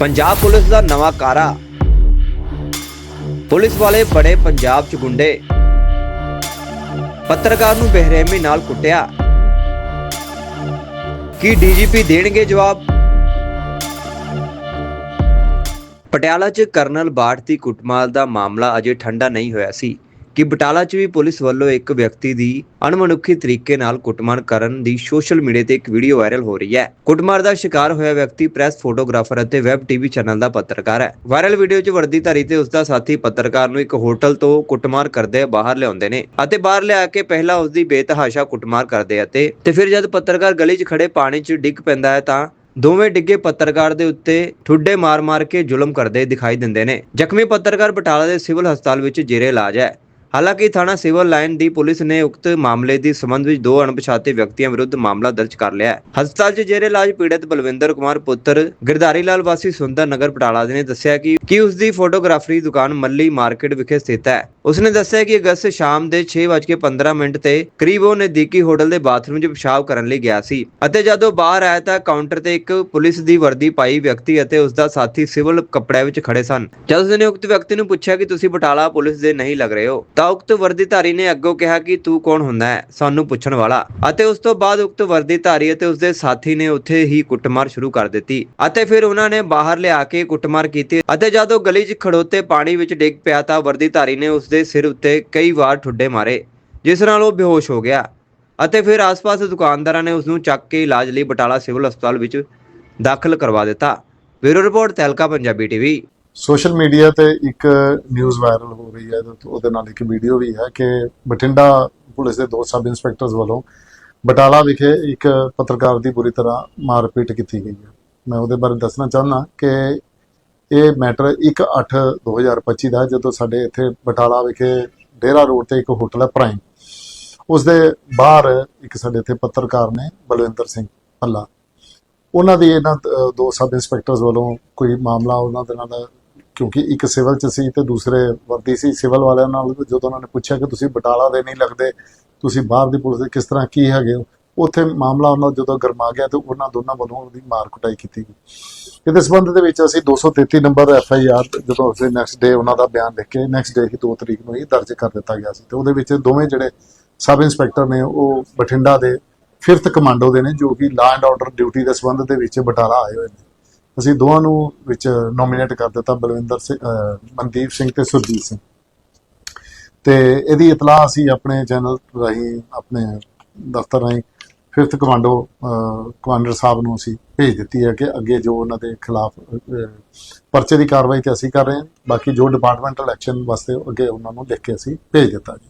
Punjab police ਦਾ ਨਵਾਂ ਕਾਰਾ। Police ਵਾਲੇ ਬੜੇ ਪੰਜਾਬ ਚ ਗੁੰਡੇ। ਪੱਤਰਕਾਰ ਨੂੰ ਬੇਰਹਿਮੀ ਨਾਲ ਕੁੱਟਿਆ। ਕੀ ਡੀਜੀਪੀ ਦੇਣਗੇ ਜਵਾਬ? ਪਟਿਆਲਾ 'ਚ ਕਰਨਲ ਬਾਠ ਦੀ ਕੁੱਟਮਾਰ ਦਾ ਮਾਮਲਾ ਅਜੇ ਠੰਡਾ ਨਹੀਂ ਹੋਇਆ ਸੀ। ਕਿ ਬਟਾਲਾ 'ਚ ਵੀ ਪੁਲਿਸ ਵੱਲੋਂ ਇੱਕ ਵਿਅਕਤੀ ਦੀ ਅਣਮਨੁੱਖੀ ਤਰੀਕੇ ਨਾਲ ਕੁੱਟਮਾਰ ਕਰਨ ਦੀ ਸੋਸ਼ਲ ਮੀਡੀਆ ਤੇ ਇੱਕ ਵੀਡੀਓ ਵਾਇਰਲ ਹੋ ਰਹੀ ਹੈ। ਕੁੱਟਮਾਰ ਦਾ ਸ਼ਿਕਾਰ ਹੋਇਆ ਵਿਅਕਤੀ, ਪ੍ਰੈਸ ਫੋਟੋਗ੍ਰਾਫਰ ਅਤੇ ਵੈਬ ਟੀਵੀ ਚੈਨਲ ਦਾ ਪੱਤਰਕਾਰ ਹੈ। ਵਾਇਰਲ ਵੀਡੀਓ 'ਚ ਵਰਦੀਧਾਰੀ ਤੇ ਉਸ ਦਾ ਸਾਥੀ ਪੱਤਰਕਾਰ ਨੂੰ ਇੱਕ ਹੋਟਲ ਤੋਂ ਕੁੱਟਮਾਰ ਕਰਦੇ ਬਾਹਰ ਲਿਆਉਂਦੇ ਨੇ ਅਤੇ ਬਾਹਰ ਲਿਆ ਕੇ ਪਹਿਲਾਂ ਉਸ ਦੀ ਬੇਤਹਾਸ਼ਾ ਕੁੱਟਮਾਰ ਕਰਦੇ ਅਤੇ, ਤੇ ਫਿਰ ਜਦ ਪੱਤਰਕਾਰ ਗਲੀ 'ਚ ਖੜੇ ਪਾਣੀ 'ਚ ਡਿੱਗ ਪੈਂਦਾ ਹੈ ਤਾਂ ਦੋਵੇਂ ਡਿੱਗੇ ਪੱਤਰਕਾਰ ਦੇ ਉੱਤੇ ਠੁੱਡੇ ਮਾਰ-ਮਾਰ ਕੇ ਜ਼ੁਲਮ ਕਰਦੇ ਦਿਖਾਈ ਦਿੰਦੇ ਨੇ। ਜ਼ਖਮੀ ਪੱਤਰਕਾਰ ਬਟਾਲਾ ਦੇ ਸਿਵਲ ਹਸਪਤਾਲ ਵਿੱਚ ਜੇਰੇ ਇਲਾਜ ਹੈ। ਹਾਲਾਂਕਿ ਥਾਣਾ ਸਿਵਲ ਲਾਈਨ ਦੀ ਪੁਲਿਸ ਨੇ ਉਕਤ ਮਾਮਲੇ ਦੀ ਸੰਬੰਧ ਵਿੱਚ ਦੋ ਅਣਪਛਾਤੇ ਵਿਅਕਤੀਆਂ ਵਿਰੁੱਧ ਮਾਮਲਾ ਦਰਜ ਕਰ ਲਿਆ ਹੈ। ਹਸਪਤਾਲ 'ਚ ਜੇਰੇ ਇਲਾਜ ਪੀੜਤ ਬਲਵਿੰਦਰ ਕੁਮਾਰ ਪੁੱਤਰ ਗਿਰਧਾਰੀ ਲਾਲ ਵਾਸੀ ਸੁੰਦਰ ਨਗਰ ਬਟਾਲਾ ਦੇ ਨੇ ਦੱਸਿਆ ਕਿ ਕਿ ਉਸ ਦੀ ਫੋਟੋਗ੍ਰਾਫਰੀ ਦੁਕਾਨ ਮੱਲੀ ਮਾਰਕੀਟ ਵਿਖੇ ਸਥਿਤ ਹੈ। ਉਸਨੇ ਦੱਸਿਆ ਕਿ ਅਗਸਤ ਸ਼ਾਮ ਦੇ 6:15 ਮਿੰਟ ਤੇ ਕਰੀਬ ਉਹ ਨਜ਼ਦੀਕੀ ਹੋਟਲ ਦੇ ਬਾਥਰੂਮ 'ਚ ਪਿਸ਼ਾਬ ਕਰਨ ਲਈ ਗਿਆ ਸੀ ਅਤੇ ਜਦੋਂ ਬਾਹਰ ਆਇਆ ਤਾਂ ਕਾਊਂਟਰ ਤੇ ਇੱਕ ਪੁਲਿਸ ਦੀ ਵਰਦੀ ਪਾਈ ਵਿਅਕਤੀ ਅਤੇ ਉਸ ਦਾ ਸਾਥੀ ਸਿਵਲ ਕੱਪੜਿਆਂ ਵਿੱਚ ਖੜੇ ਸਨ। ਜਦ ਉਸਨੇ ਉਕਤ ਵਿਅਕਤੀ ਨੂੰ ਪੁੱਛਿਆ ਕਿ ਤੁਸੀਂ ਬਟਾਲਾ ਪੁਲਿਸ ਦੇ ਨਹੀਂ ਲੱਗ ਰਹੇ ਹੋ ਤਾਂ ਉਕਤ ਵਰਦੀਧਾਰੀ ਨੇ ਅੱਗੋਂ ਕਿਹਾ ਕਿ ਤੂੰ ਕੌਣ ਹੁੰਦਾ ਹੈ? ਸਾਨੂੰ ਪੁੱਛਣ ਵਾਲਾ। ਅਤੇ ਉਸ ਤੋਂ ਬਾਅਦ ਉਕਤ ਵਰਦੀਧਾਰੀ ਅਤੇ ਉਸਦੇ ਸਾਥੀ ਨੇ ਉੱਥੇ ਹੀ ਕੁੱਟਮਾਰ ਸ਼ੁਰੂ ਕਰ ਦਿੱਤੀ। ਅਤੇ ਫਿਰ ਉਹਨਾਂ ਨੇ ਬਾਹਰ ਲਿਆ ਕੇ ਕੁੱਟਮਾਰ ਕੀਤੀ। ਅਤੇ ਜਦੋਂ ਗਲੀ 'ਚ ਖੜੋਤੇ ਪਾਣੀ ਵਿੱਚ ਡਿੱਗ ਪਿਆ ਤਾਂ ਵਰਦੀਧਾਰੀ ਨੇ ਉਸਦੇ ਸਿਰ ਉੱਤੇ ਕਈ ਵਾਰ ਠੁੱਡੇ ਮਾਰੇ, ਜਿਸ ਨਾਲ ਉਹ ਬੇਹੋਸ਼ ਹੋ ਗਿਆ। ਅਤੇ ਫਿਰ ਆਸ-ਪਾਸ ਦੁਕਾਨਦਾਰਾਂ ਨੇ ਉਸ ਨੂੰ ਚੱਕ ਕੇ ਇਲਾਜ ਲਈ ਬਟਾਲਾ ਸਿਵਲ ਹਸਪਤਾਲ ਵਿੱਚ ਦਾਖਲ ਕਰਵਾ ਦਿੱਤਾ। Bureau report Tehelka, Punjabi TV. Social media ਤੇ ਇੱਕ ਨਿਊਜ਼ ਵਾਇਰਲ ਹੋ ਰਹੀ ਹੈ ਉਹਦੇ ਨਾਲ ਇੱਕ ਵੀਡੀਓ ਵੀ ਹੈ ਕਿ ਬਠਿੰਡਾ ਪੁਲਿਸ ਦੇ ਦੋ ਸਬ ਇੰਸਪੈਕਟਰਸ ਵੱਲੋਂ ਬਟਾਲਾ ਵਿਖੇ ਇੱਕ ਪੱਤਰਕਾਰ ਦੀ ਬੁਰੀ ਤਰ੍ਹਾਂ ਮਾਰਪੀਟ ਕੀਤੀ ਗਈ ਹੈ। ਮੈਂ ਉਹਦੇ ਬਾਰੇ ਦੱਸਣਾ ਚਾਹੁੰਦਾ ਕਿ ਇਹ ਮੈਟਰ 1/8/2025 ਦਾ ਜਦੋਂ ਸਾਡੇ ਇੱਥੇ ਬਟਾਲਾ ਵਿਖੇ ਡੇਰਾ ਰੋਡ ਤੇ ਇੱਕ ਹੋਟਲ ਹੈ ਪ੍ਰਾਈਮ। ਉਸ ਦੇ ਬਾਹਰ ਇੱਕ ਸਾਡੇ ਇੱਥੇ ਪੱਤਰਕਾਰ ਨੇ ਬਲਵਿੰਦਰ ਸਿੰਘ ਭੱਲਾ। ਉਹਨਾਂ ਦੀ ਇਹਨਾਂ ਦੋ ਸਬ ਇੰਸਪੈਕਟਰਸ ਵੱਲੋਂ ਕੋਈ ਮਾਮਲਾ ਉਹਨਾਂ ਦੇ ਨਾਲ ਕਿਉਂਕਿ ਇੱਕ ਸਿਵਲ ਚ ਸੀ ਤੇ ਦੂਸਰੇ ਵਰਦੀ ਸੀ, ਸਿਵਲ ਵਾਲਿਆਂ ਨਾਲ ਜਦੋਂ ਉਹਨਾਂ ਨੇ ਪੁੱਛਿਆ ਕਿ ਤੁਸੀਂ ਬਟਾਲਾ ਦੇ ਨਹੀਂ ਲੱਗਦੇ, ਤੁਸੀਂ ਬਾਹਰ ਦੀ ਪੁਲਿਸ ਦੇ ਕਿਸ ਤਰ੍ਹਾਂ ਕੀ ਹੈਗੇ ਹੋ? ਉੱਥੇ ਮਾਮਲਾ ਉਹਨਾਂ ਜਦੋਂ ਗਰਮਾ ਗਿਆ ਤੇ ਉਹਨਾਂ ਦੋਨਾਂ ਵੱਲੋਂ ਉਹਦੀ ਮਾਰ ਕੁਟਾਈ ਕੀਤੀ ਗਈ। ਇਹਦੇ ਸੰਬੰਧ ਦੇ ਵਿੱਚ ਅਸੀਂ 233 ਨੰਬਰ ਐਫ ਆਈ ਆਰ ਜਦੋਂ ਅਸੀਂ ਨੈਕਸਟ ਡੇ ਉਹਨਾਂ ਦਾ ਬਿਆਨ ਲਿਖ ਕੇ ਨੈਕਸਟ ਡੇ ਹੀ 2 ਤਰੀਕ ਨੂੰ ਹੀ ਦਰਜ ਕਰ ਦਿੱਤਾ ਗਿਆ ਸੀ ਤੇ ਉਹਦੇ ਵਿੱਚ ਦੋਵੇਂ ਜਿਹੜੇ ਸਬ ਇੰਸਪੈਕਟਰ ਨੇ ਉਹ ਬਠਿੰਡਾ ਦੇ ਫਿਫਥ ਕਮਾਂਡੋ ਦੇ ਨੇ ਜੋ ਕਿ ਲਾ ਐਂਡ ਆਰਡਰ ਡਿਊਟੀ ਦੇ ਸੰਬੰਧ ਦੇ ਵਿੱਚ ਬਟਾਲਾ ਆਏ ਹੋਏ ਨੇ। ਅਸੀਂ ਦੋਵਾਂ ਨੂੰ ਵਿੱਚ ਨੋਮੀਨੇਟ ਕਰ ਦਿੱਤਾ ਬਲਵਿੰਦਰ ਸਿੰਘ ਮਨਦੀਪ ਸਿੰਘ ਤੇ ਸੁਰਜੀਤ ਸਿੰਘ। ਤੇ ਇਹਦੀ ਇਤਲਾਹ ਅਸੀਂ ਆਪਣੇ ਚੈਨਲ ਰਾਹੀਂ, ਆਪਣੇ ਦਫ਼ਤਰ ਰਾਹੀਂ ਫਿਫਥ ਕਮਾਂਡੋ ਕਮਾਂਡਰ ਸਾਹਿਬ ਨੂੰ ਅਸੀਂ ਭੇਜ ਦਿੱਤੀ ਹੈ ਕਿ ਅੱਗੇ ਜੋ ਉਹਨਾਂ ਦੇ ਖਿਲਾਫ ਪਰਚੇ ਦੀ ਕਾਰਵਾਈ ਤੇ ਅਸੀਂ ਕਰ ਰਹੇ ਹਾਂ। ਬਾਕੀ ਜੋ ਡਿਪਾਰਟਮੈਂਟਲ ਐਕਸ਼ਨ ਵਾਸਤੇ ਅੱਗੇ ਉਹਨਾਂ ਨੂੰ ਲਿਖ ਕੇ ਅਸੀਂ ਭੇਜ ਦਿੱਤਾ ਜੀ।